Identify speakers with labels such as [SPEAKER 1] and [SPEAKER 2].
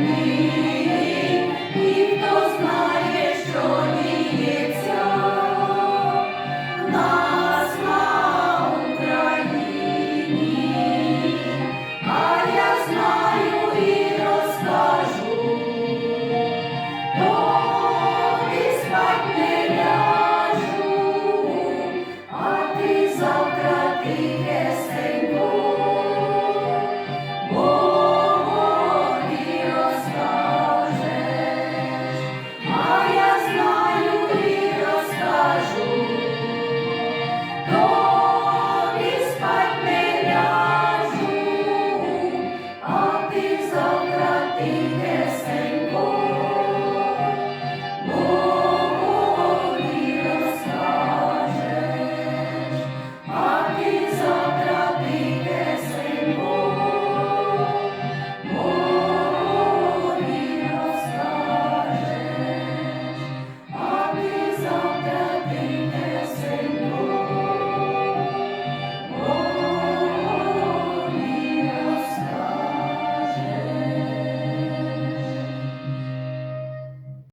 [SPEAKER 1] Ні, Ніхто знає, що ні.